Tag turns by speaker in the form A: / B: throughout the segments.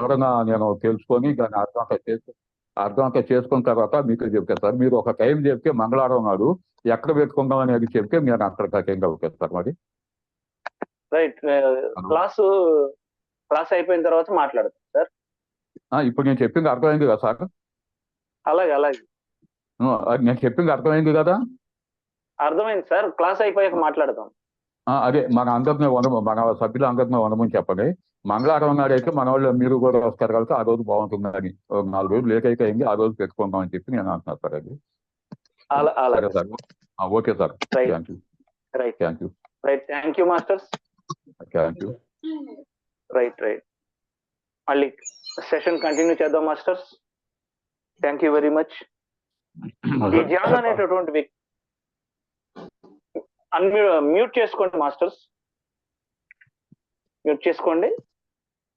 A: వివరంగా నేను తెలుసుకొని దాన్ని అర్థం చేసి అర్థం చేసుకున్న తర్వాత మీకు చెప్తాను సార్. మీరు ఒక టైం చెప్తే మంగళవారం నాడు ఎక్కడ పెట్టుకుందాం అనేది చెప్తే నేను అక్కడ టైం అవుతాను సార్ మరి.
B: రైట్. క్లాసు క్లాస్ అయిపోయిన తర్వాత మాట్లాడతాం సార్.
A: ఆ, ఇప్పుడు నేను చెప్పింది అర్థమైంది కదా సార్?
B: అలాగే అలాగే.
A: నేను చెప్పింది అర్థమైంది కదా?
B: అర్థమైంది సార్. క్లాస్ అయిపోయాక మాట్లాడదాం.
A: అదే మన అందరిని వనము మన సభ్యులు అందరిని వనమని చెప్పండి. మంగళవారం నాడు అయితే మన వాళ్ళు మీరు కూడా వస్తారు కలిసి ఆ రోజు బాగుంటుందని నాలుగు రోజులు లేట్ అయితే అయింది ఆ రోజు పెట్టుకుందాం అని చెప్పి నేను అంటున్నాను సార్ అది.
B: అలా
A: సరే
B: అలాగే
A: సార్. ఆ, okay sir. Thank you
B: right
A: thank you
B: right thank you masters
A: thank you
B: right right మళ్ళీ సెషన్ కంటిన్యూ చేద్దాం masters thank you very much ఈ ధ్యానం అనేటటువంటి వ్యక్తి అన్మ్యూ మ్యూట్ చేసుకోండి మాస్టర్స్ మ్యూట్ చేసుకోండి.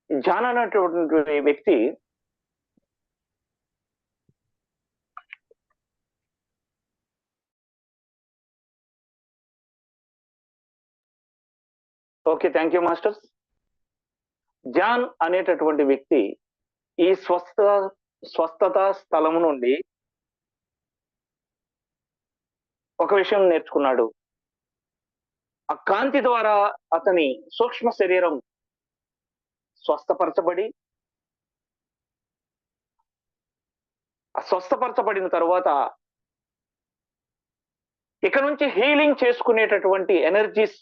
B: జాన్ అనేటటువంటి వ్యక్తి okay thank you masters John అనేటటువంటి వ్యక్తి ఈ స్వస్థ స్వస్థత స్థలము నుండి ఒక విషయం నేర్చుకున్నాడు. ఆ కాంతి ద్వారా అతని సూక్ష్మ శరీరం స్వస్థపరచబడి స్వస్థపరచబడిన తర్వాత ఇక నుంచి హీలింగ్ చేసుకునేటటువంటి ఎనర్జీస్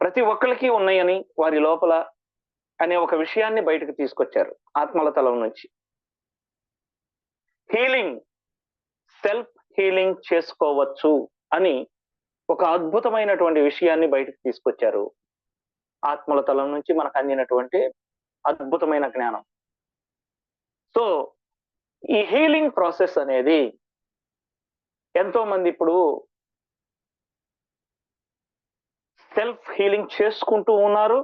B: ప్రతి ఒక్కరికి ఉన్నాయని వారి లోపల అనే ఒక విషయాన్ని బయటకు తీసుకొచ్చారు ఆత్మల తలం నుంచి. హీలింగ్ సెల్ఫ్ హీలింగ్ చేసుకోవచ్చు అని ఒక అద్భుతమైనటువంటి విషయాన్ని బయటకు తీసుకొచ్చారు ఆత్మల తలం నుంచి మనకు అందినటువంటి అద్భుతమైన జ్ఞానం. సో ఈ హీలింగ్ ప్రాసెస్ అనేది ఎంతో మంది ఇప్పుడు సెల్ఫ్ హీలింగ్ చేసుకుంటూ ఉన్నారు.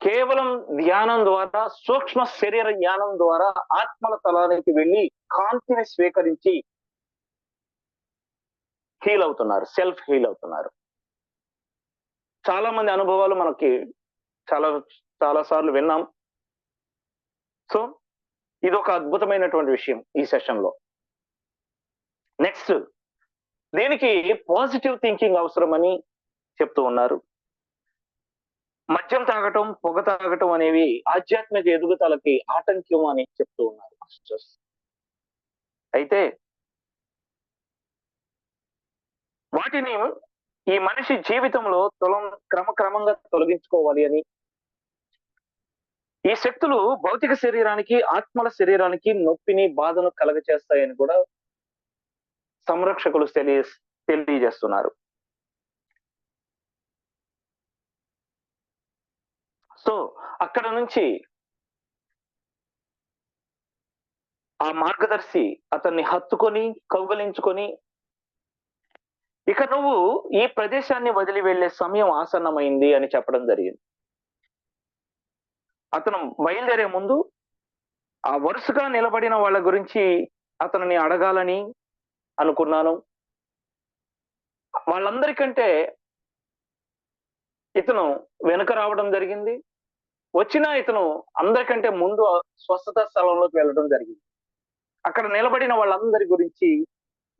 B: కేవలం ధ్యానం ద్వారా సూక్ష్మ శరీర ధ్యానం ద్వారా ఆత్మల తలానికి వెళ్ళి కాంతిని స్వీకరించి హీల్ అవుతున్నారు సెల్ఫ్ హీల్ అవుతున్నారు. చాలా మంది అనుభవాలు మనకి చాలా చాలా సార్లు విన్నాం. సో ఇది ఒక అద్భుతమైనటువంటి విషయం ఈ సెషన్లో నెక్స్ట్ దీనికి పాజిటివ్ థింకింగ్ అవసరమని చెప్తూ ఉన్నారు. మద్యం తాగటం పొగ తాగటం అనేవి ఆధ్యాత్మిక ఎదుగుదలకి ఆటంకం అని చెప్తూ ఉన్నారు మాస్టర్స్. అయితే వాటిని ఈ మనిషి జీవితంలో తొలం క్రమక్రమంగా తొలగించుకోవాలి అని. ఈ శక్తులు భౌతిక శరీరానికి ఆత్మల శరీరానికి నొప్పిని బాధను కలగచేస్తాయని కూడా సంరక్షకులు తెలియ తెలియజేస్తున్నారు. సో అక్కడ నుంచి ఆ మార్గదర్శి అతన్ని హత్తుకొని కౌగలించుకొని ఇక నువ్వు ఈ ప్రదేశాన్ని వదిలి వెళ్ళే సమయం ఆసన్నమైంది అని చెప్పడం జరిగింది. అతను బయలుదేరే ముందు ఆ వరుసగా నిలబడిన వాళ్ళ గురించి అతనిని అడగాలని అనుకున్నాను. వాళ్ళందరికంటే ఇతను వెనుక రావడం జరిగింది. వచ్చిన ఇతను అందరికంటే ముందు స్వస్థత స్థలంలోకి వెళ్ళడం జరిగింది. అక్కడ నిలబడిన వాళ్ళందరి గురించి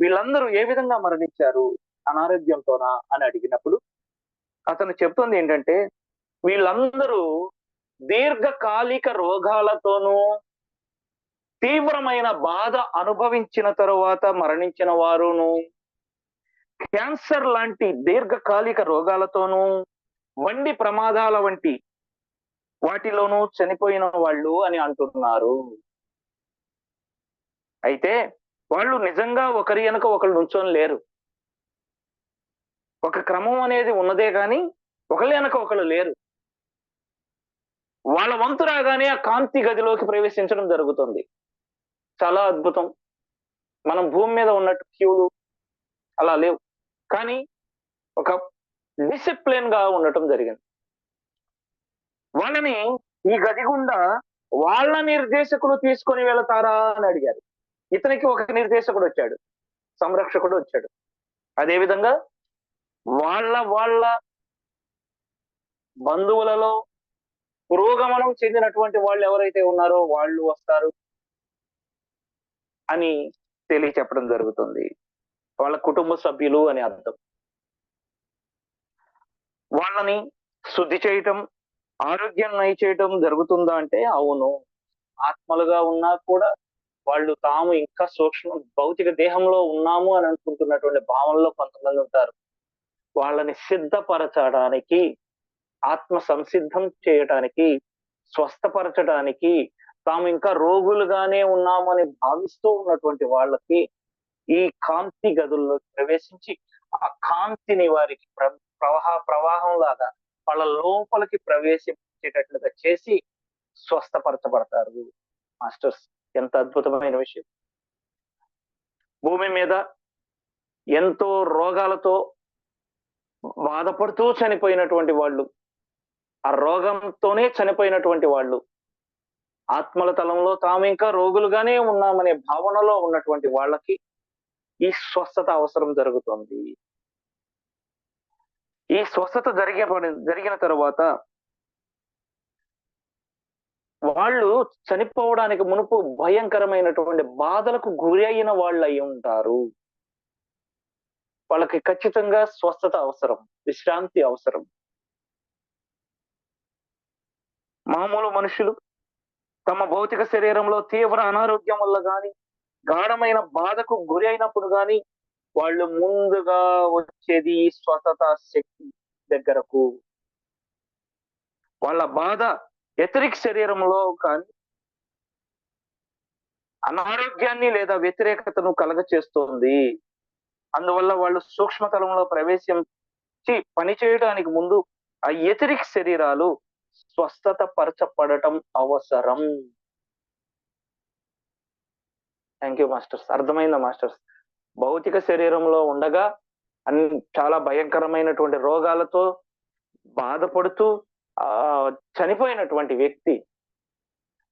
B: వీళ్ళందరూ ఏ విధంగా మరణించారు? అనారోగ్యంతోనా అని అడిగినప్పుడు అతను చెప్తుంది ఏంటంటే వీళ్ళందరూ దీర్ఘకాలిక రోగాలతోనూ తీవ్రమైన బాధ అనుభవించిన తరువాత మరణించిన వారును క్యాన్సర్ లాంటి దీర్ఘకాలిక రోగాలతోనూ వండి ప్రమాదాల వంటి వాటిలోనూ చనిపోయిన వాళ్ళు అని అంటున్నారు. అయితే వాళ్ళు నిజంగా ఒకరి వెనుక ఒకరు నుంచొని లేరు. ఒక క్రమం అనేది ఉన్నదే కానీ ఒకళ్ళు వెనక ఒకళ్ళు లేరు. వాళ్ళ వంతు రాగానే ఆ కాంతి గదిలోకి ప్రవేశించడం జరుగుతుంది. చాలా అద్భుతం. మనం భూమి మీద ఉన్నట్టు క్యూలు అలా లేవు. కానీ ఒక డిసిప్లిన్గా ఉండటం జరిగింది. వాళ్ళని ఈ గది గుండా వాళ్ళ నిర్దేశకులు తీసుకొని వెళతారా అని అడిగారు. ఇతనికి ఒక నిర్దేశకుడు వచ్చాడు. సంరక్షకుడు వచ్చాడు. అదే విధంగా వాళ్ళ వాళ్ళ బంధువులలో పురోగమనం చెందినటువంటి వాళ్ళు ఎవరైతే ఉన్నారో వాళ్ళు వస్తారు అని తెలియచెప్పడం జరుగుతుంది. వాళ్ళ కుటుంబ సభ్యులు అని అర్థం. వాళ్ళని శుద్ధి చేయటం ఆరోగ్యం నయ చేయటం జరుగుతుందా అంటే అవును. ఆత్మలుగా ఉన్నా కూడా వాళ్ళు తాము ఇంకా సూక్ష్మ భౌతిక దేహంలో ఉన్నాము అని అనుకుంటున్నటువంటి భావనలో కొంతమంది ఉంటారు. వాళ్ళని సిద్ధపరచడానికి ఆత్మ సంసిద్ధం చేయటానికి స్వస్థపరచడానికి తాము ఇంకా రోగులుగానే ఉన్నామని భావిస్తూ ఉన్నటువంటి వాళ్ళకి ఈ కాంతి గదుల్లో ప్రవేశించి ఆ కాంతిని వారికి ప్ర- ప్రవాహ ప్రవాహం లాగా వాళ్ళ లోపలికి ప్రవేశించేటట్లుగా చేసి స్వస్థపరచబడతారు. మాస్టర్స్ ఎంత అద్భుతమైన విషయం. భూమి మీద ఎంతో రోగాలతో బాధపడుతూ చనిపోయినటువంటి వాళ్ళు ఆ రోగంతోనే చనిపోయినటువంటి వాళ్ళు ఆత్మల తలంలో తాము ఇంకా రోగులుగానే ఉన్నామనే భావనలో ఉన్నటువంటి వాళ్ళకి ఈ స్వస్థత అవసరం జరుగుతుంది. ఈ స్వస్థత జరిగే జరిగిన తర్వాత వాళ్ళు చనిపోవడానికి మునుపు భయంకరమైనటువంటి బాధలకు గురి అయిన వాళ్ళు అయి ఉంటారు. వాళ్ళకి ఖచ్చితంగా స్వస్థత అవసరం విశ్రాంతి అవసరం. మామూలు మనుషులు తమ భౌతిక శరీరంలో తీవ్ర అనారోగ్యం వల్ల కానీ గాఢమైన బాధకు గురి అయినప్పుడు కానీ వాళ్ళు ముందుగా వచ్చేది స్వస్థత శక్తి దగ్గరకు. వాళ్ళ బాధ వ్యతిరేక శరీరంలో కానీ అనారోగ్యాన్ని లేదా వ్యతిరేకతను కలగ చేస్తుంది అందువల్ల వాళ్ళు సూక్ష్మతలంలో ప్రవేశించి పని చేయడానికి ముందు ఆ వ్యతిరేక శరీరాలు స్వస్థత పరచపడటం అవసరం. థ్యాంక్ యూ మాస్టర్స్ అర్థమైందా మాస్టర్స్ భౌతిక శరీరంలో ఉండగా అన్ని చాలా భయంకరమైనటువంటి రోగాలతో బాధపడుతూ ఆ చనిపోయినటువంటి వ్యక్తి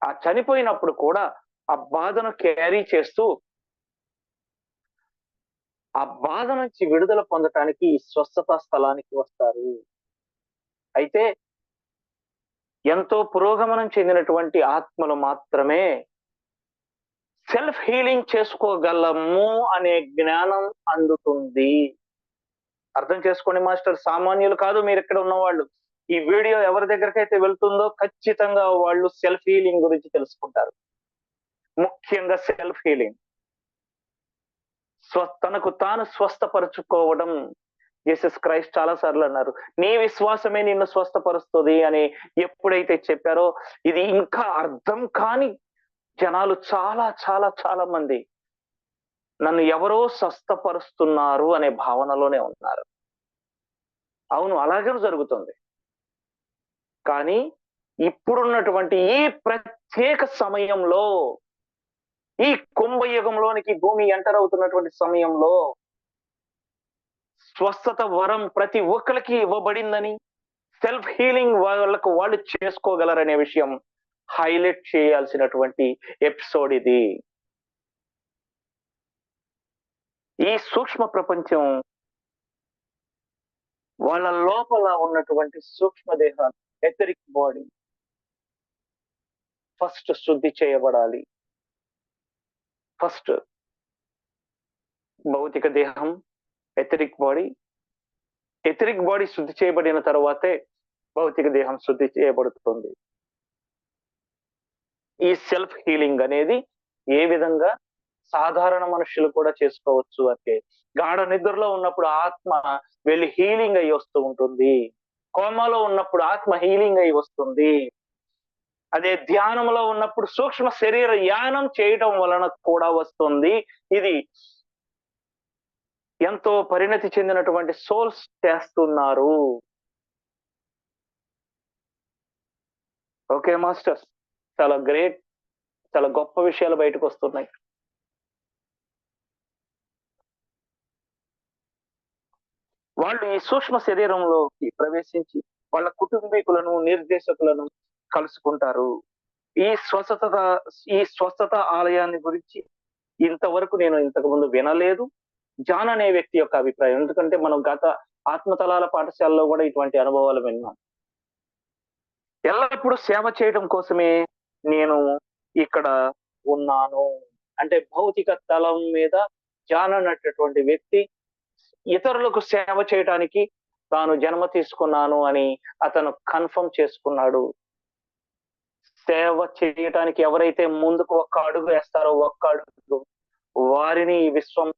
B: ఆ చనిపోయినప్పుడు కూడా ఆ బాధను క్యారీ చేస్తూ ఆ బాధ నుంచి విడుదల పొందటానికి ఈ స్వస్థత స్థలానికి వస్తారు. అయితే ఎంతో పురోగమనం చెందినటువంటి ఆత్మలు మాత్రమే సెల్ఫ్ హీలింగ్ చేసుకోగలము అనే జ్ఞానం అందుతుంది. అర్థం చేసుకోండి మాస్టర్ సామాన్యులు కాదు మీరు ఇక్కడ ఉన్నవాళ్ళు. ఈ వీడియో ఎవరి దగ్గరకైతే వెళ్తుందో ఖచ్చితంగా వాళ్ళు సెల్ఫ్ హీలింగ్ గురించి తెలుసుకుంటారు. ముఖ్యంగా సెల్ఫ్ హీలింగ్ స్వ తనకు తాను స్వస్థపరచుకోవడం జీసస్ క్రైస్ట్ చాలా సార్లు అన్నారు. నీ విశ్వాసమే నిన్ను స్వస్థపరుస్తుంది అని ఎప్పుడైతే చెప్పారో ఇది ఇంకా అర్థం కాని జనాలు చాలా చాలా చాలా మంది నన్ను ఎవరో స్వస్థపరుస్తున్నారు అనే భావనలోనే ఉన్నారు. అవును అలాగే జరుగుతుంది. కానీ ఇప్పుడున్నటువంటి ఈ ప్రత్యేక సమయంలో ఈ కుంభయుగంలోనికి భూమి ఎంటర్ అవుతున్నటువంటి సమయంలో స్వస్థత వరం ప్రతి ఒక్కరికి ఇవ్వబడిందని సెల్ఫ్ హీలింగ్ వాళ్ళకు వాళ్ళు చేసుకోగలరనే విషయం హైలైట్ చేయాల్సినటువంటి ఎపిసోడ్ ఇది. ఈ సూక్ష్మ ప్రపంచం వాళ్ళ లోపల ఉన్నటువంటి సూక్ష్మ దేహాలు ఎథరిక్ బాడీ ఫస్ట్ శుద్ధి చేయబడాలి. ఫస్ట్ భౌతిక దేహం ఎథరిక్ బాడీ. ఎథరిక్ బాడీ శుద్ధి చేయబడిన తర్వాతే భౌతిక దేహం శుద్ధి చేయబడుతుంది. ఈ సెల్ఫ్ హీలింగ్ అనేది ఏ విధంగా సాధారణ మనుషులు కూడా చేసుకోవచ్చు అంటే గాఢ నిద్రలో ఉన్నప్పుడు ఆత్మ వెళ్ళి హీలింగ్ అయి వస్తూ ఉంటుంది. కోమలో ఉన్నప్పుడు ఆత్మ హీలింగ్ అయి వస్తుంది. అదే ధ్యానంలో ఉన్నప్పుడు సూక్ష్మ శరీర యానం చేయటం వలన కూడా వస్తుంది. ఇది ఎంతో పరిణతి చెందినటువంటి సోల్స్ చేస్తున్నారు. ఓకే మాస్టర్స్ చాలా గ్రేట్ చాలా గొప్ప విషయాలు బయటకు వస్తున్నాయి. వాళ్ళు ఈ సూక్ష్మ శరీరంలోకి ప్రవేశించి వాళ్ళ కుటుంబీకులను నిర్దేశకులను కలుసుకుంటారు. ఈ స్వస్థత ఈ స్వస్థత ఆలయాన్ని గురించి ఇంతవరకు నేను ఇంతకు ముందు వినలేదు. జాన్ అనే వ్యక్తి యొక్క అభిప్రాయం. ఎందుకంటే మనం గత ఆత్మతలాల పాఠశాలలో కూడా ఇటువంటి అనుభవాలు విన్నాం. ఎల్లప్పుడూ సేవ చేయడం కోసమే నేను ఇక్కడ ఉన్నాను. అంటే భౌతిక తలం మీద జాననటువంటి వ్యక్తి ఇతరులకు సేవ చేయడానికి తాను జన్మ తీసుకున్నాను అని అతను కన్ఫర్మ్ చేసుకున్నాడు. సేవ చేయటానికి ఎవరైతే ముందుకు ఒక్క అడుగు వేస్తారో ఒక్క అడుగు వారిని ఈ విశ్వం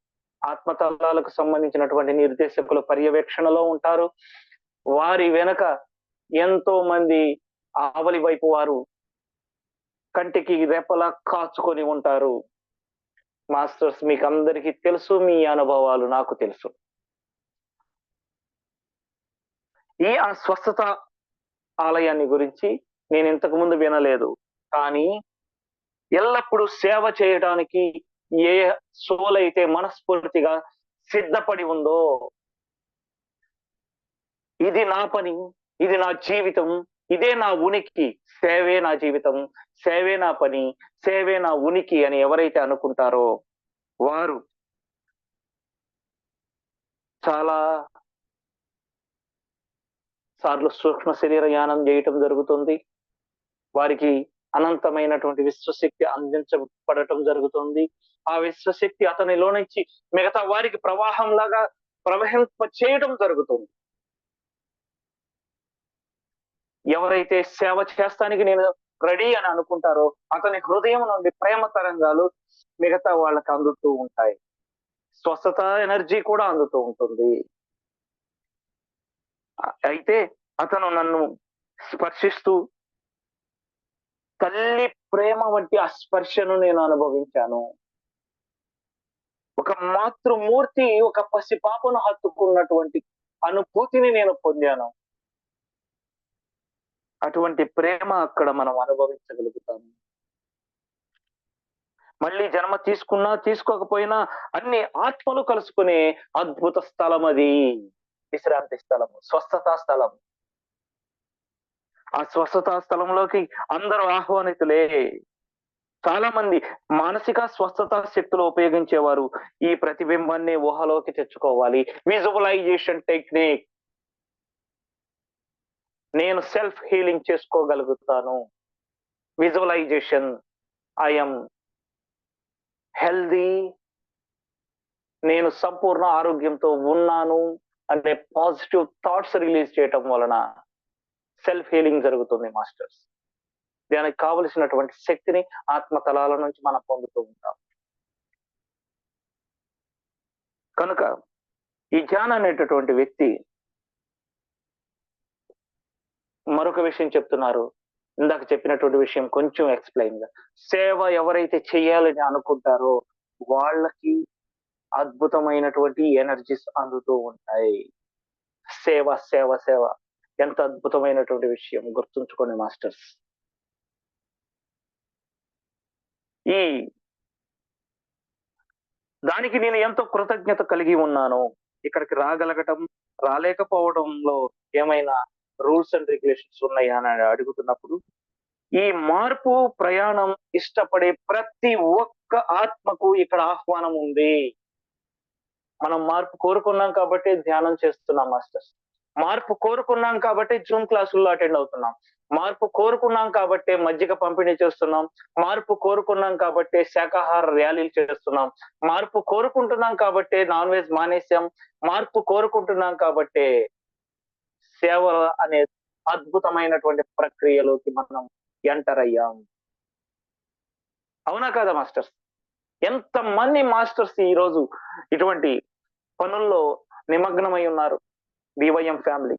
B: ఆత్మతలాలకు సంబంధించినటువంటి నిర్దేశకులు పర్యవేక్షణలో ఉంటారు. వారి వెనక ఎంతో మంది ఆవలి వైపు వారు కంటికి రెప్పలా కాచుకొని ఉంటారు. మాస్టర్స్ మీకు అందరికీ తెలుసు మీ అనుభవాలు నాకు తెలుసు. ఈ స్వస్థత ఆలయాన్ని గురించి నేను ఇంతకు ముందు వినలేదు. కానీ ఎల్లప్పుడూ సేవ చేయడానికి ఏ సోల్ అయితే మనస్ఫూర్తిగా సిద్ధపడి ఉందో ఇది నా పని ఇది నా జీవితం ఇదే నా ఉనికి సేవే నా జీవితం సేవే నా పని సేవే నా ఉనికి అని ఎవరైతే అనుకుంటారో వారు చాలా సార్లు సూక్ష్మ శరీర యానం చేయటం జరుగుతుంది. వారికి అనంతమైనటువంటి విశ్వశక్తి అందించబడటం జరుగుతుంది. ఆ విశ్వశక్తి అతనిలో నుంచి మిగతా వారికి ప్రవాహం లాగా ప్రవహింప చేయడం జరుగుతుంది. ఎవరైతే సేవ చేస్తానికి నేను రెడీ అని అనుకుంటారో అతని హృదయం నుండి ప్రేమ తరంగాలు మిగతా వాళ్ళకి అందుతూ ఉంటాయి. స్వస్థత ఎనర్జీ కూడా అందుతూ ఉంటుంది. అయితే అతను నన్ను స్పర్శిస్తూ తల్లి ప్రేమ వంటి ఆ స్పర్శను నేను అనుభవించాను. ఒక మాతృమూర్తి ఒక పసి పాపను హత్తుకున్నటువంటి అనుభూతిని నేను పొందాను. అటువంటి ప్రేమ అక్కడ మనం అనుభవించగలుగుతాము. మళ్ళీ జన్మ తీసుకున్నా తీసుకోకపోయినా అన్ని ఆత్మలు కలుసుకునే అద్భుత స్థలం అది విశ్రాంతి స్థలము స్వస్థతా స్థలం ఆ స్వస్థత స్థలంలోకి అందరూ ఆహ్వానితులే. చాలా మంది మానసిక స్వస్థత శక్తులు ఉపయోగించేవారు ఈ ప్రతిబింబాన్ని ఊహలోకి తెచ్చుకోవాలి. Visualization technique. నేను సెల్ఫ్ హీలింగ్ చేసుకోగలుగుతాను. విజువలైజేషన్. I'm healthy. నేను సంపూర్ణ ఆరోగ్యంతో ఉన్నాను అనే పాజిటివ్ థాట్స్ రిలీజ్ చేయటం వలన సెల్ఫ్ హీలింగ్ జరుగుతుంది మాస్టర్స్ దానికి కావలసినటువంటి శక్తిని ఆత్మతలాల నుంచి మనం పొందుతూ ఉంటాం. కనుక ఈ జాన్ అనేటటువంటి వ్యక్తి మరొక విషయం చెప్తున్నారు. ఇందాక చెప్పినటువంటి విషయం కొంచెం ఎక్స్ప్లెయిన్గా. సేవ ఎవరైతే చేయాలని అనుకుంటారో వాళ్ళకి అద్భుతమైనటువంటి ఎనర్జీస్ అందుతూ ఉంటాయి. సేవ సేవ సేవ. ఎంత అద్భుతమైనటువంటి విషయం గుర్తుంచుకోండి మాస్టర్స్. ఈ దానికి నేను ఎంతో కృతజ్ఞత కలిగి ఉన్నాను. ఇక్కడికి రాగలగటం రాలేకపోవడంలో ఏమైనా రూల్స్ అండ్ రెగ్యులేషన్స్ ఉన్నాయా అని అడుగుతున్నప్పుడు ఈ మార్పు ప్రయాణం ఇష్టపడే ప్రతి ఒక్క ఆత్మకు ఇక్కడ ఆహ్వానం ఉంది. మనం మార్పు కోరుకున్నాం కాబట్టి ధ్యానం చేస్తున్నాం మాస్టర్స్. మార్పు కోరుకున్నాం కాబట్టి జూమ్ క్లాసుల్లో అటెండ్ అవుతున్నాం. మార్పు కోరుకున్నాం కాబట్టి మజ్జిగ పంపిణీ చేస్తున్నాం. మార్పు కోరుకున్నాం కాబట్టి శాకాహార ర్యాలీలు చేస్తున్నాం. మార్పు కోరుకుంటున్నాం కాబట్టి నాన్ వెజ్ మానేశాం. మార్పు కోరుకుంటున్నాం కాబట్టి సేవ అనే అద్భుతమైనటువంటి ప్రక్రియలోకి మనం ఎంటర్ అయ్యాం. అవునా కదా మాస్టర్స్? ఎంత మంది మాస్టర్స్ ఈ రోజు ఇటువంటి పనుల్లో నిమగ్నమై ఉన్నారు? బివైఎం ఫ్యామిలీ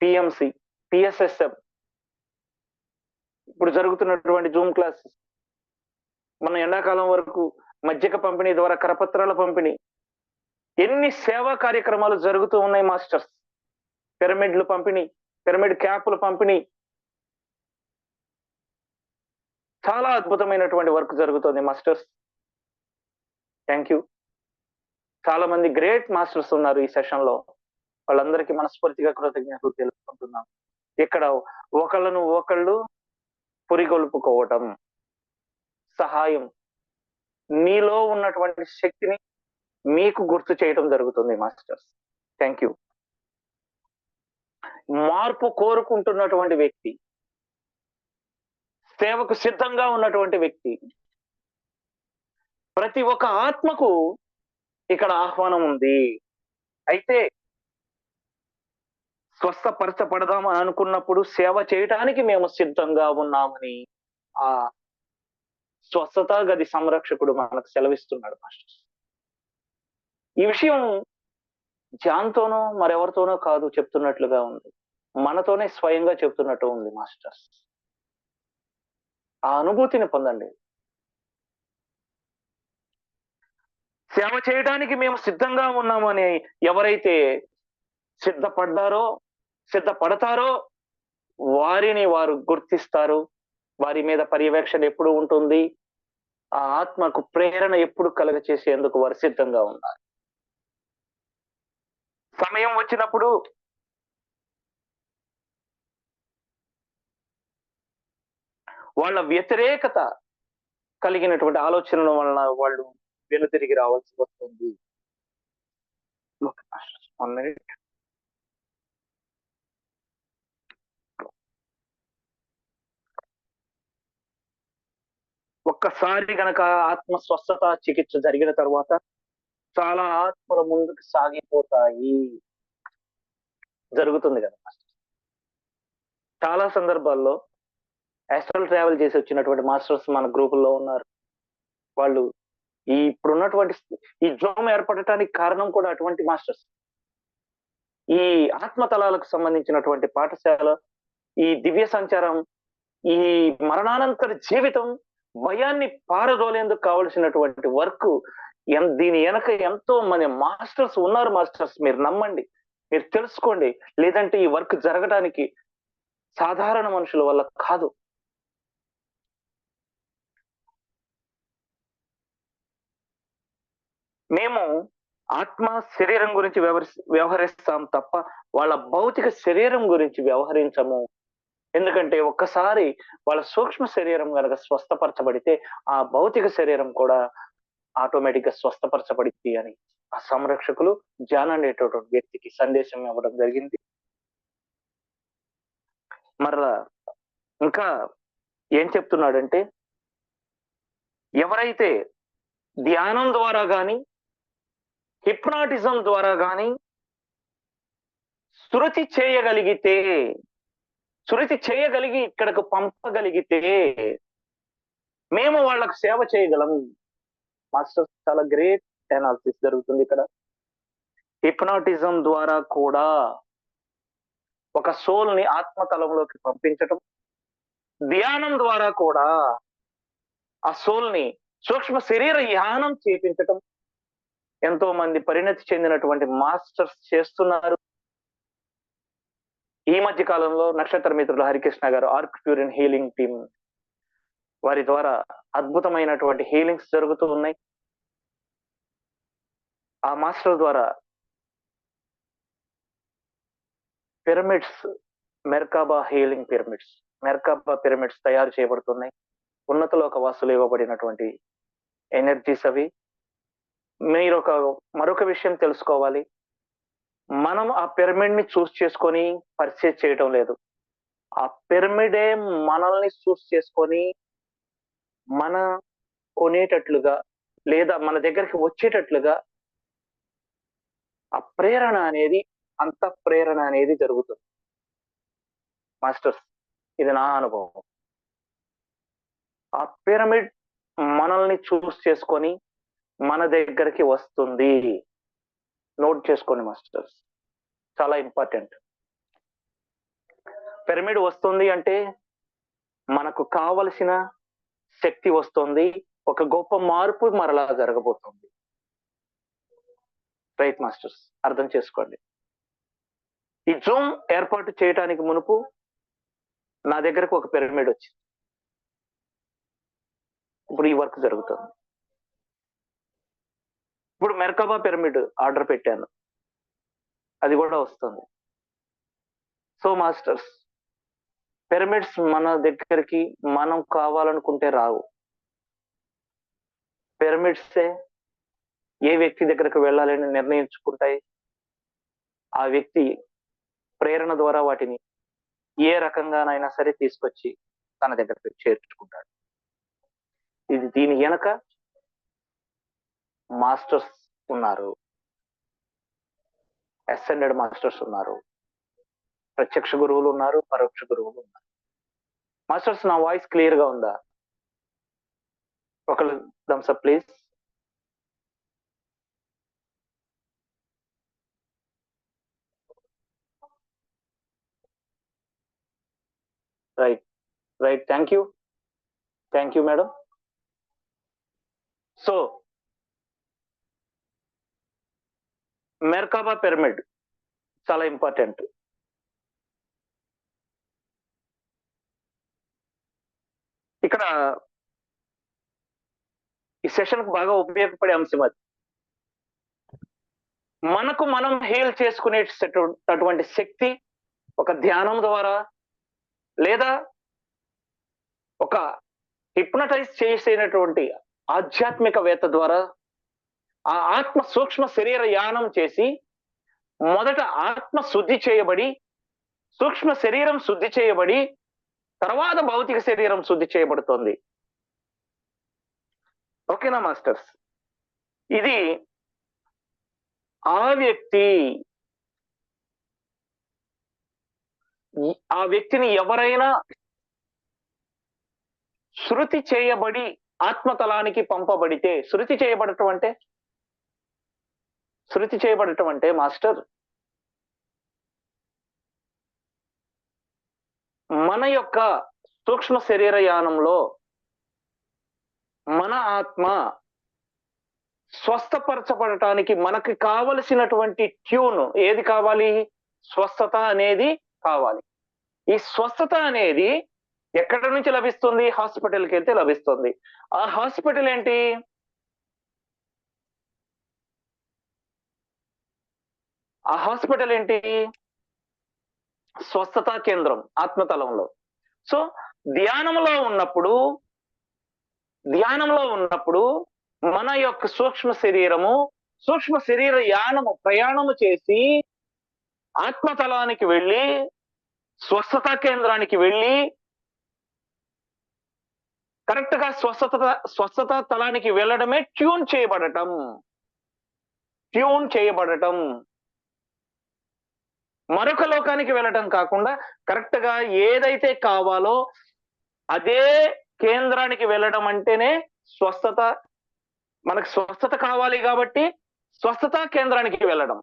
B: పిఎంసి పిఎస్ఎస్ఎఫ్ ఇప్పుడు జరుగుతున్నటువంటి జూమ్ క్లాసెస్ మన ఎండాకాలం వరకు మజ్జిగ పంపిణీ ద్వారా కరపత్రాల పంపిణీ. ఎన్ని సేవా కార్యక్రమాలు జరుగుతూ ఉన్నాయి మాస్టర్స్? పిరమిడ్లు పంపిణీ పిరమిడ్ క్యాప్లు పంపిణీ. చాలా అద్భుతమైనటువంటి వర్క్ జరుగుతుంది మాస్టర్స్. థ్యాంక్ యూ చాలా మంది గ్రేట్ మాస్టర్స్ ఉన్నారు ఈ సెషన్లో వాళ్ళందరికీ మనస్ఫూర్తిగా కృతజ్ఞతలు తెలుసుకుంటున్నాం ఇక్కడ ఒకళ్ళను ఒకళ్ళు పురిగొల్పుకోవటం సహాయం. మీలో ఉన్నటువంటి శక్తిని మీకు గుర్తు చేయటం జరుగుతుంది మాస్టర్స్. థ్యాంక్ యూ మార్పు కోరుకుంటున్నటువంటి వ్యక్తి సేవకు సిద్ధంగా ఉన్నటువంటి వ్యక్తి ప్రతి ఒక్క ఆత్మకు ఇక్కడ ఆహ్వానం ఉంది. అయితే స్వస్థపరచబడదాం అని అనుకున్నప్పుడు సేవ చేయటానికి మేము సిద్ధంగా ఉన్నామని ఆ స్వస్థత గది సంరక్షకుడు మనకు సెలవిస్తున్నాడు మాస్టర్స్. ఈ విషయం జాన్తోనో మరెవరితోనో కాదు చెప్తున్నట్లుగా ఉంది. మనతోనే స్వయంగా చెప్తున్నట్టు ఉంది మాస్టర్స్. ఆ అనుభూతిని పొందండి. సేవ చేయడానికి మేము సిద్ధంగా ఉన్నామని ఎవరైతే సిద్ధపడ్డారో సిద్ధపడతారో వారిని వారు గుర్తిస్తారు. వారి మీద పర్యవేక్షణ ఎప్పుడు ఉంటుంది? ఆ ఆత్మకు ప్రేరణ ఎప్పుడు కలగ చేసేందుకు వారు సిద్ధంగా ఉన్నారు. సమయం వచ్చినప్పుడు వాళ్ళ వ్యతిరేకత కలిగినటువంటి ఆలోచనల వలన వాళ్ళు వెనుతిరిగి రావాల్సి వస్తుంది. వన్ మినిట్ ఒక్కసారి గనక ఆత్మ స్వస్థత చికిత్స జరిగిన తర్వాత చాలా ఆత్మలు ముందుకు సాగిపోతాయి. జరుగుతుంది కదా. చాలా సందర్భాల్లో యాస్ట్రల్ ట్రావెల్ చేసి వచ్చినటువంటి మాస్టర్స్ మన గ్రూపుల్లో ఉన్నారు. వాళ్ళు ఈ ఇప్పుడున్నటువంటి ఈ జోమ్ ఏర్పడటానికి కారణం కూడా అటువంటి మాస్టర్స్ ఈ ఆత్మతలాలకు సంబంధించినటువంటి పాఠశాల ఈ దివ్య సంచారం ఈ మరణానంతర జీవితం భయాన్ని పారదోలేందుకు కావలసినటువంటి వర్క్ దీని వెనక ఎంతో మంది మాస్టర్స్ ఉన్నారు మాస్టర్స్ మీరు నమ్మండి. మీరు తెలుసుకోండి. లేదంటే ఈ వర్క్ జరగడానికి సాధారణ మనుషుల వల్ల కాదు. మేము ఆత్మ శరీరం గురించి వ్యవహరి వ్యవహరిస్తాం తప్ప వాళ్ళ భౌతిక శరీరం గురించి వ్యవహరించము. ఎందుకంటే ఒక్కసారి వాళ్ళ సూక్ష్మ శరీరం కనుక స్వస్థపరచబడితే ఆ భౌతిక శరీరం కూడా ఆటోమేటిక్గా స్వస్థపరచబడింది అని ఆ సంరక్షకులు జాన్ అనేటటువంటి వ్యక్తికి సందేశం ఇవ్వడం జరిగింది. మరలా ఇంకా ఏం చెప్తున్నాడంటే ఎవరైతే ధ్యానం ద్వారా గాని హిప్నాటిజం ద్వారా గాని శృతి చేయగలిగితే శృతి చేయగలిగి ఇక్కడకు పంపగలిగితే మేము వాళ్ళకు సేవ చేయగలం. మాస్టర్ చాలా గ్రేట్ అనాలిసిస్ జరుగుతుంది ఇక్కడ. హిప్నాటిజం ద్వారా కూడా ఒక సోల్ని ఆత్మతలంలోకి పంపించటం. ధ్యానం ద్వారా కూడా ఆ సోల్ని సూక్ష్మ శరీర యానం చేపించటం. ఎంతో మంది పరిణతి చెందినటువంటి మాస్టర్స్ చేస్తున్నారు. ఈ మధ్య కాలంలో నక్షత్ర మిత్రులు హరికృష్ణ గారు ఆర్క్ ప్యూరిన్ హీలింగ్ టీమ్ వారి ద్వారా అద్భుతమైనటువంటి హీలింగ్స్ జరుగుతూ ఉన్నాయి. ఆ మాస్టర్ ద్వారా pyramids Merkaba healing pyramids Merkaba pyramids తయారు చేయబడుతున్నాయి. ఉన్నతలోక వాసులు ఇవ్వబడినటువంటి ఎనర్జీస్ అవి. మీరు ఒక మరొక విషయం తెలుసుకోవాలి. మనం ఆ పిరమిడ్ని చూస్ చేసుకొని పర్చేజ్ చేయటం లేదు. ఆ పిరమిడే మనల్ని చూస్ చేసుకొని మన కొనేటట్లుగా లేదా మన దగ్గరికి వచ్చేటట్లుగా ఆ ప్రేరణ అనేది అంత ప్రేరణ అనేది జరుగుతుంది. మాస్టర్స్ ఇది నా అనుభవం. ఆ పిరమిడ్ మనల్ని చూస్ చేసుకొని మన దగ్గరికి వస్తుంది. నోట్ చేసుకోండి మాస్టర్స్. చాలా ఇంపార్టెంట్. పిరమిడ్ వస్తుంది అంటే మనకు కావలసిన శక్తి వస్తుంది. ఒక గొప్ప మార్పు మరలా జరగబోతుంది. Right masters. అర్థం చేసుకోండి. ఈ జూమ్ ఏర్పాటు చేయడానికి మునుపు నా దగ్గరకు ఒక పిరమిడ్ వచ్చింది. ఇప్పుడు ఈ వర్క్ జరుగుతుంది. ఇప్పుడు మెర్కబా పిరమిడ్ ఆర్డర్ పెట్టాను. అది కూడా వస్తుంది. సో మాస్టర్స్ పిరమిడ్స్ మన దగ్గరికి మనం కావాలనుకుంటే రావు. పిరమిడ్సే ఏ వ్యక్తి దగ్గరకు వెళ్ళాలని నిర్ణయించుకుంటాయి. ఆ వ్యక్తి ప్రేరణ ద్వారా వాటిని ఏ రకంగానైనా సరే తీసుకొచ్చి తన దగ్గరకు చేర్చుకుంటాడు. ఇది దీని వెనక మాస్టర్స్ ఉన్నారు. అసెండెడ్ మాస్టర్స్ ఉన్నారు. ప్రత్యక్ష గురువులు ఉన్నారు పరోక్ష గురువులు ఉన్నారు. మాస్టర్స్ నా వాయిస్ క్లియర్గా ఉందా? ఒకళ్ళు thumbs up please. Right right thank you thank you madam so Merkaba pyramid చాలా ఇంపార్టెంట్. ఇక్కడ ఈ సెషన్కు బాగా ఉపయోగపడే అంశం అది. మనకు మనం హీల్ చేసుకునే అటువంటి శక్తి ఒక ధ్యానం ద్వారా లేదా ఒక హిప్నటైజ్ చేసేటటువంటి ఆధ్యాత్మికవేత్త ద్వారా ఆ ఆత్మ సూక్ష్మ శరీర యానం చేసి మొదట ఆత్మ శుద్ధి చేయబడి సూక్ష్మ శరీరం శుద్ధి చేయబడి తర్వాత భౌతిక శరీరం శుద్ధి చేయబడుతుంది. ఓకేనా మాస్టర్స్? ఇది ఆ వ్యక్తి ఆ వ్యక్తిని ఎవరైనా శృతి చేయబడి ఆత్మతలానికి పంపబడితే శృతి చేయబడటం అంటే? శృతి చేయబడటం అంటే మాస్టర్ మన యొక్క సూక్ష్మ శరీర యానంలో మన ఆత్మ స్వస్థపరచబడటానికి మనకి కావలసినటువంటి ట్యూన్ ఏది కావాలి? స్వస్థత అనేది కావాలి. ఈ స్వస్థత అనేది ఎక్కడి నుంచి లభిస్తుంది? హాస్పిటల్కి వెళ్తే లభిస్తుంది. ఆ హాస్పిటల్ ఏంటి? ఆ హాస్పిటల్ ఏంటి? స్వస్థత కేంద్రం ఆత్మతలంలో. సో ధ్యానంలో ఉన్నప్పుడు ధ్యానంలో ఉన్నప్పుడు మన యొక్క సూక్ష్మ శరీరము సూక్ష్మ శరీర యానము ప్రయాణము చేసి ఆత్మతలానికి వెళ్ళి స్వస్థత కేంద్రానికి వెళ్ళి కరెక్ట్గా స్వస్థత స్వస్థత తలానికి వెళ్ళడమే ట్యూన్ చేయబడటం. ట్యూన్ చేయబడటం. మరొక లోకానికి వెళ్ళటం కాకుండా కరెక్ట్గా ఏదైతే కావాలో అదే కేంద్రానికి వెళ్ళడం అంటేనే స్వస్థత. మనకు స్వస్థత కావాలి కాబట్టి స్వస్థత కేంద్రానికి వెళ్ళడం.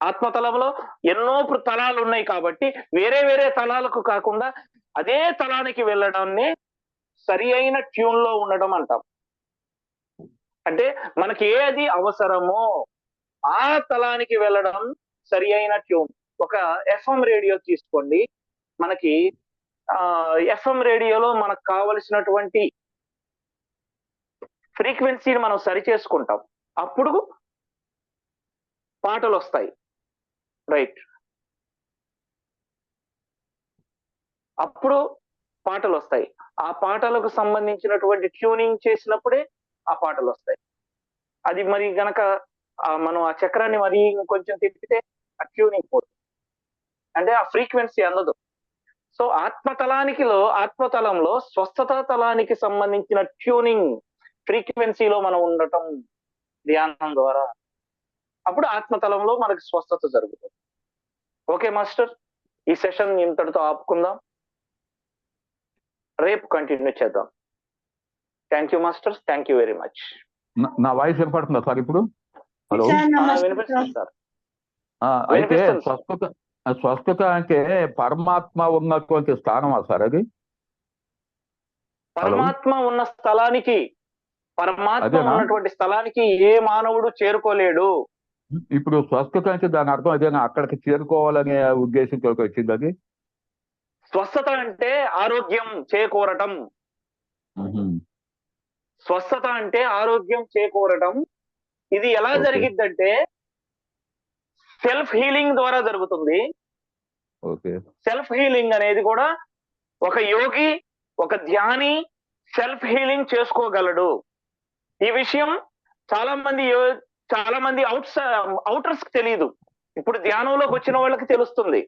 B: ఆత్మతలంలో ఎన్నో తలాలు ఉన్నాయి కాబట్టి వేరే వేరే తలాలకు కాకుండా అదే తలానికి వెళ్ళడాన్ని సరి అయిన ట్యూన్లో ఉండడం అంటాం. అంటే మనకి ఏది అవసరమో ఆ తలానికి వెళ్ళడం సరి అయిన ట్యూన్. ఒక ఎఫ్ఎం రేడియో తీసుకోండి. మనకి ఆ ఎఫ్ఎం రేడియోలో మనకు కావలసినటువంటి ఫ్రీక్వెన్సీని మనం సరి చేసుకుంటాం. అప్పుడు పాటలు వస్తాయి రైట్. అప్పుడు పాటలు వస్తాయి ఆ పాటలకు సంబంధించినటువంటి ట్యూనింగ్ చేసినప్పుడే ఆ పాటలు వస్తాయి అది మరి గనక మనం ఆ చక్రాన్ని మరి కొంచెం తిప్పితే ఆ ట్యూనింగ్ పోతుంది అంటే ఆ ఫ్రీక్వెన్సీ అందదు. సో ఆత్మతలానికిలో ఆత్మతలంలో స్వస్థత తలానికి సంబంధించిన ట్యూనింగ్ ఫ్రీక్వెన్సీలో మనం ఉండటం ధ్యానం ద్వారా అప్పుడు ఆత్మతలంలో మనకి స్వస్థత జరుగుతుంది. ఓకే మాస్టర్ ఈ సెషన్ ఇంతటితో ఆపుకుందాం. రేపు కంటిన్యూ చేద్దాం. Thank you masters thank you very much
A: నా- వాయిస్ వినపడుతుందా సార్ ఇప్పుడు? హలో
B: వినిపిస్తుంది
C: సార్.
A: అయితే. స్వస్థత స్వస్థత అంటే పరమాత్మ ఉన్నటువంటి స్థానమా సార్ అది
B: పరమాత్మ ఉన్న స్థలానికి పరమాత్మ? ఉన్నటువంటి స్థలానికి ఏ మానవుడు చేరుకోలేడు
A: ఇప్పుడు స్వస్థత అంటే దాని అర్థం అదేనా అక్కడికి చేరుకోవాలనే ఉద్దేశంతో వచ్చింది అది
B: స్వస్థత అంటే ఆరోగ్యం చేకూరటం. స్వస్థత అంటే ఆరోగ్యం చేకూరటం ఇది ఎలా. జరిగిద్దంటే సెల్ఫ్ హీలింగ్ ద్వారా జరుగుతుంది.
A: ఓకే.
B: సెల్ఫ్ హీలింగ్ అనేది కూడా ఒక యోగి ఒక ధ్యాని సెల్ఫ్ హీలింగ్ చేసుకోగలడు. ఈ విషయం చాలా మంది చాలా మంది అవుట్స్ అవుటర్స్కి తెలియదు ఇప్పుడు ధ్యానంలోకి వచ్చిన వాళ్ళకి తెలుస్తుంది.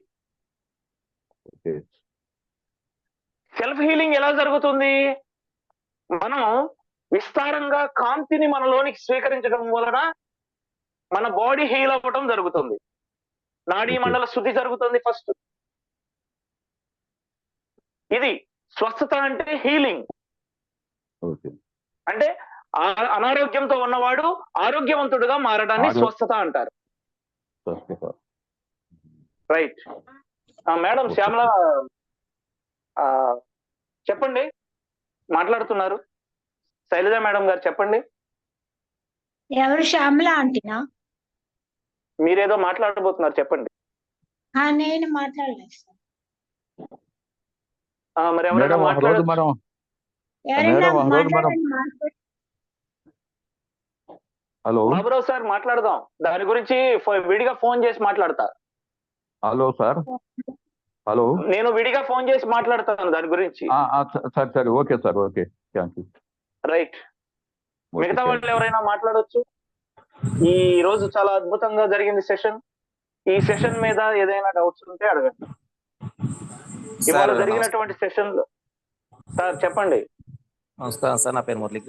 B: సెల్ఫ్ హీలింగ్ ఎలా జరుగుతుంది? మనం విస్తారంగా కాంతిని మనలోనికి స్వీకరించడం వలన మన బాడీ హీల్ అవ్వటం జరుగుతుంది. నాడీ. మండల శుద్ధి జరుగుతుంది ఫస్ట్. ఇది స్వస్థత అంటే హీలింగ్.
A: ఓకే.
B: అంటే అనారోగ్యంతో ఉన్నవాడు ఆరోగ్యవంతుడుగా మారడాన్ని స్వస్థత అంటారు. రైట్. మేడం. శ్యామల ఆ, చెప్పండి. మాట్లాడుతున్నారు. శైలజ మేడం గారు చెప్పండి.
C: ఎవరు శ్యామల ఆంటీనా?
B: మీరేదో మాట్లాడబోతున్నారు చెప్పండి.
C: నేను మాట్లాడలేదు
B: మరి ఎవరైనా.
A: హలో.
B: బాబురావు సార్ మాట్లాడదాం. దాని గురించి విడిగా ఫోన్ చేసి మాట్లాడతా.
A: Hello sir. హలో.
B: నేను విడిగా ఫోన్ చేసి మాట్లాడతాను దాని గురించి.
A: ఆ, ఆ, స- సరే సరే okay sir okay. Thank you.
B: Right. మిగతా వాళ్ళు ఎవరైనా మాట్లాడొచ్చు? ఈ రోజు చాలా అద్భుతంగా జరిగింది సెషన్ ఈ సెషన్ మీద ఏదైనా డౌట్స్ ఉంటే అడగండి. ఇవాళ జరిగినటువంటి సెషన్లో సార్ చెప్పండి.
D: నమస్కారం సార్ నా పేరు మురళీ